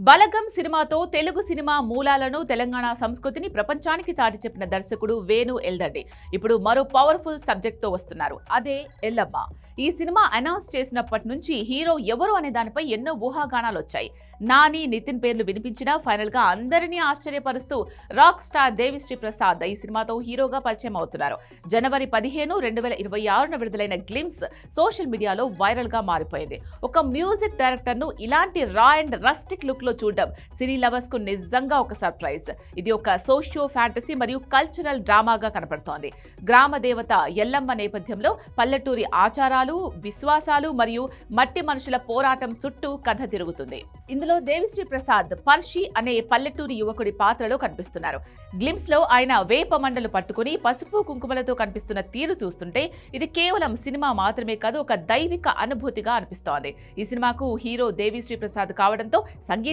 బలగం సినిమాతో తెలుగు సినిమా మూలాలను తెలంగాణ సంస్కృతిని ప్రపంచానికి చాటి చెప్పిన దర్శకుడు వేణు ఎల్దండి. ఇప్పుడు మరో పవర్ఫుల్ సబ్జెక్ట్తో వస్తున్నారు. అదే ఎల్లమ్మ. ఈ సినిమా అనౌన్స్ చేసినప్పటి నుంచి హీరో ఎవరు అనే దానిపై ఎన్నో ఊహాగానాలు వచ్చాయి. నాని నితిన్ పేర్లు వినిపించినా ఫైనల్గా అందరినీ ఆశ్చర్యపరుస్తూ రాక్ స్టార్ దేవిశ్రీ ప్రసాద్ ఈ సినిమాతో హీరోగా పరిచయం అవుతున్నారు. జనవరి పదిహేను రెండు వేల ఇరవై ఆరున విడుదలైన గ్లిమ్స్ సోషల్ మీడియాలో వైరల్గా మారిపోయింది. ఒక మ్యూజిక్ డైరెక్టర్ను ఇలాంటి రా అండ్ రస్టిక్ లుక్ లో చూడడం సినీ లవర్స్కు నిజంగా ఒక సర్ప్రైజ్. ఇది ఒక సోషియో ఫ్యాంటసీ మరియు కల్చరల్ డ్రామాగా కనపడుతోంది. గ్రామ దేవత ఎల్లమ్మ నేపథ్యంలో పల్లెటూరి ఆచారాలు విశ్వాసాలు మరియు మట్టి మనుషుల పోరాటం చుట్టూ కథ తిరుగుతుంది. ఇందులో దేవిశ్రీ ప్రసాద్ పర్షి అనే పల్లెటూరి యువకుడి పాత్రలో కనిపిస్తున్నారు. గ్లిమ్స్లో ఆయన వేప మండలు పట్టుకుని పసుపు కుంకుమలతో కనిపిస్తున్న తీరు చూస్తుంటే ఇది కేవలం సినిమా మాత్రమే కాదు ఒక దైవిక అనుభూతిగా అనిపిస్తోంది. ఈ సినిమాకు హీరో దేవిశ్రీ ప్రసాద్ కావడంతో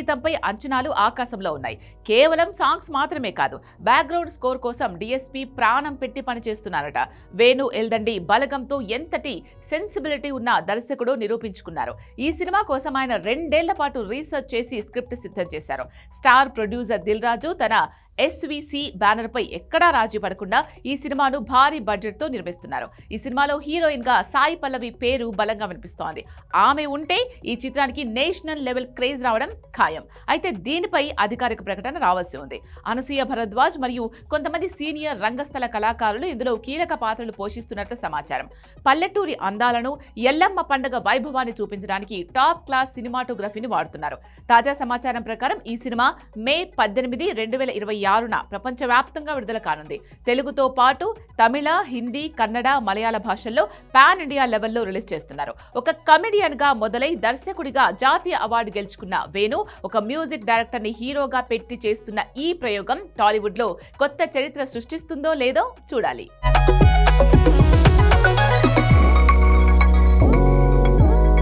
సంగీతంపై అంచనాలు ఆకాశంలో ఉన్నాయి. కేవలం సాంగ్స్ మాత్రమే కాదు బ్యాక్గ్రౌండ్ స్కోర్ కోసం డిఎస్పీ ప్రాణం పెట్టి పనిచేస్తున్నారట. వేణు ఎల్దండి బలగంతో ఎంతటి సెన్సిబిలిటీ ఉన్న దర్శకుడు నిరూపించుకున్నారు. ఈ సినిమా కోసం ఆయన రెండేళ్ళ పాటు రీసెర్చ్ చేసి స్క్రిప్ట్ సిద్ధం చేశారు. స్టార్ ప్రొడ్యూసర్ దిల్ రాజు తన ఎస్విసి బ్యానర్ పై ఎక్కడా రాజీ పడకుండా ఈ సినిమాను భారీ బడ్జెట్తో నిర్మిస్తున్నారు. ఈ సినిమాలో హీరోయిన్గా సాయి పల్లవి పేరు బలంగా వినిపిస్తోంది. ఆమె ఉంటే ఈ చిత్రానికి నేషనల్ లెవెల్ క్రేజ్ రావడం ఖాయం. అయితే దీనిపై అధికారిక ప్రకటన రావాల్సి ఉంది. అనసూయ భరద్వాజ్ మరియు కొంతమంది సీనియర్ రంగస్థల కళాకారులు ఇందులో కీలక పాత్రలు పోషిస్తున్నట్లు సమాచారం. పల్లెటూరి అందాలను ఎల్లమ్మ పండుగ వైభవాన్ని చూపించడానికి టాప్ క్లాస్ సినిమాటోగ్రఫీని వాడుతున్నారు. తాజా సమాచారం ప్రకారం ఈ సినిమా మే పద్దెనిమిది రెండు వేల ఇరవై ఆరున ప్రపంచవ్యాప్తంగా విడుదల కానుంది. తెలుగుతో పాటు తమిళ హిందీ కన్నడ మలయాళ భాషల్లో పాన్ ఇండియా లెవెల్లో రిలీజ్ చేస్తున్నారు. ఒక కమెడియన్గా మొదలై దర్శకుడిగా జాతీయ అవార్డు గెలుచుకున్న వేణు ఒక మ్యూజిక్ డైరెక్టర్ని హీరోగా పెట్టి చేస్తున్న ఈ ప్రయోగం టాలీవుడ్లో కొత్త చరిత్ర సృష్టిస్తుందో లేదో చూడాలి.